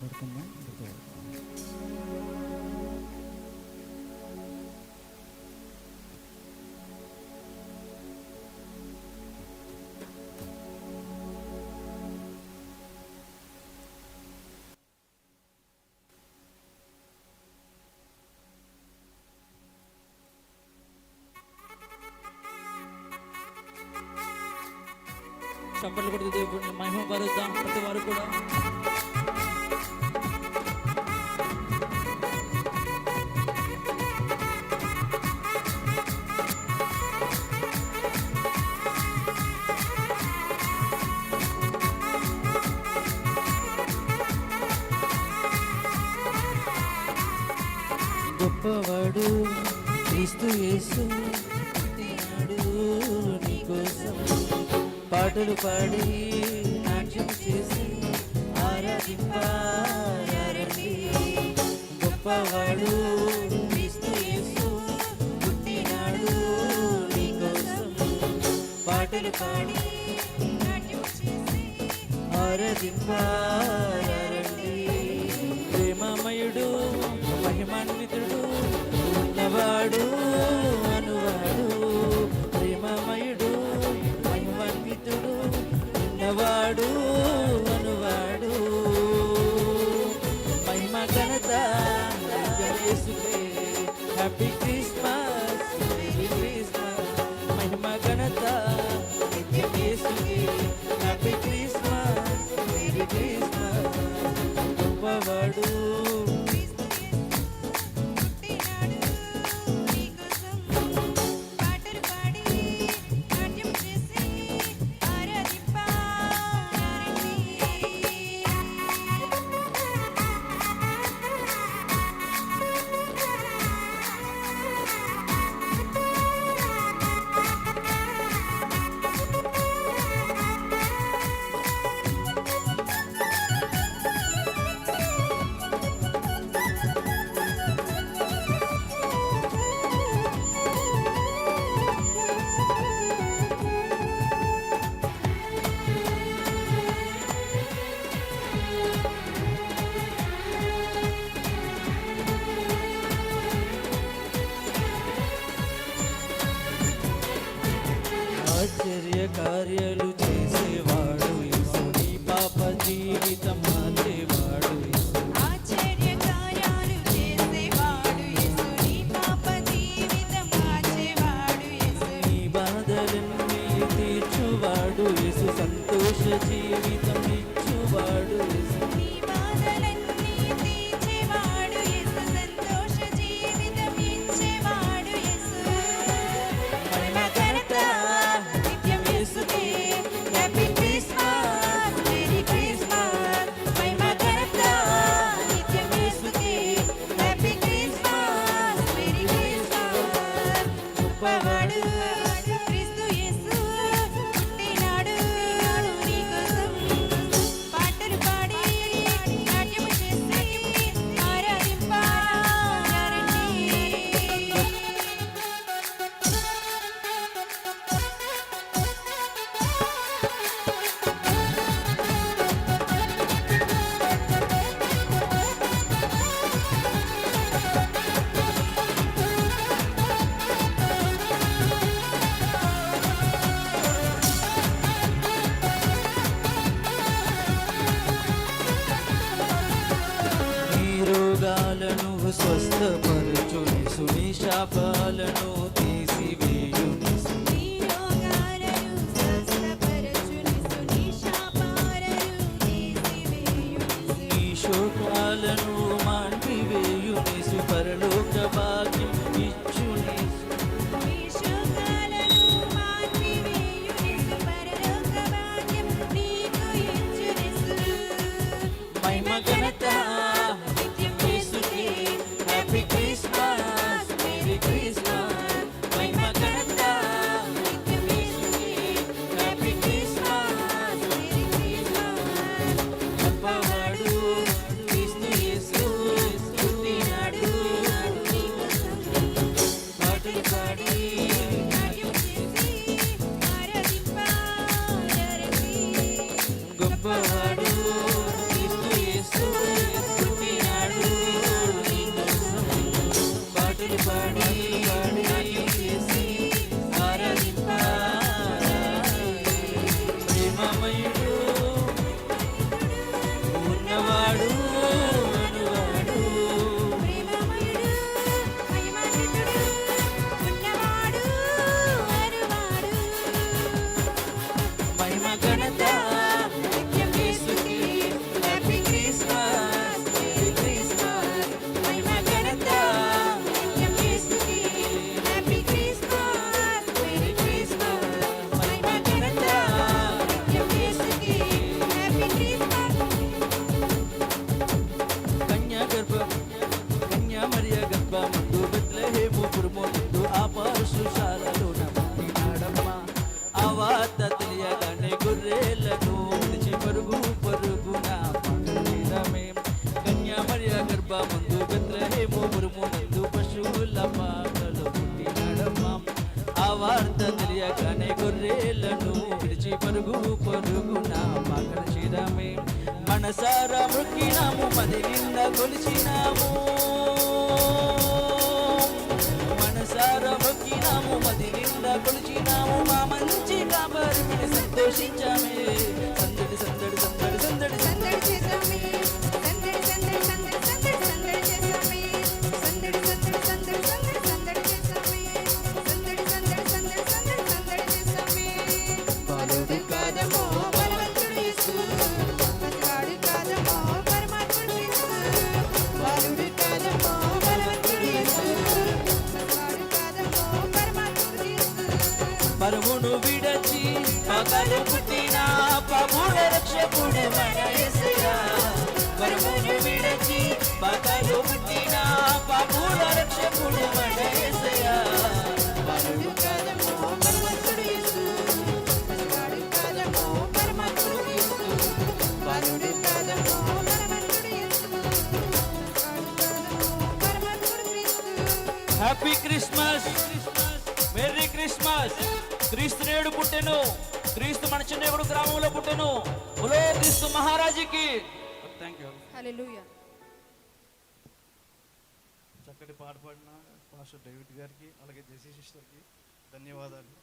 పడుతుందా ఇంకా చప్పట్లు కొడుతూ దేవుడిని మహిమ పరుద్దాం ప్రతి వారు కూడా గొప్పవాడు క్రీస్తు యేసు పుట్టినాడు నీకోసం. పాటలు పాడి నాట్యం చేసి ఆరాధింపారండి. గొప్పవాడు క్రీస్తు యేసు పుట్టినాడు నీకోసం. పాటలు పాడి నాట్యం చేసి ఆరాధింపారండి మహిమాన్వితుడు ఉన్నవాడు అనువాడు ప్రేమమయుడు మహిమాన్వితుడు ఉన్నవాడు అనువాడు. మహిమ ఘనత హ్యాపీ క్రిస్మస్ సంతోష జీవితం ఇచ్చువాడు యేసు రోగాలను స్వస్థపరచుని యేసు నీ శాపాలను తీసివేయు మందు బెత్లహేము మురుము నందు పశువుల పాకలు పుట్టినడమ్మా. ఆ వార్త తెలియగానే గొర్రెలను విడిచి పరుగు పరుగున పాకల చిరమే. మనసారా మృక్కినాము పది నిండా కొలిచినాము. మనసారా మృక్కినాము పది నిండా కొలిచినాము. మా మంచి కాపరిని సంతోషించామే. మన విడచి పుట్టిన రక్షకుడు మన యేసు. యేసు. యేసు. క్రీస్తు హ్యాపీ క్రిస్మస్ మెర్రీ క్రిస్మస్ క్రీస్తు నేడు పుట్టెను. క్రీస్తు మన చిన్నగుడు గ్రామంలో పుట్టెను. బులో క్రీస్తు మహారాజుకి. థ్యాంక్ యూ హల్లెలూయా చక్కటి పాట పాడిన పాస్టర్ డేవిడ్ గారికి అలాగే జెసీ సిస్టర్కి ధన్యవాదాలు.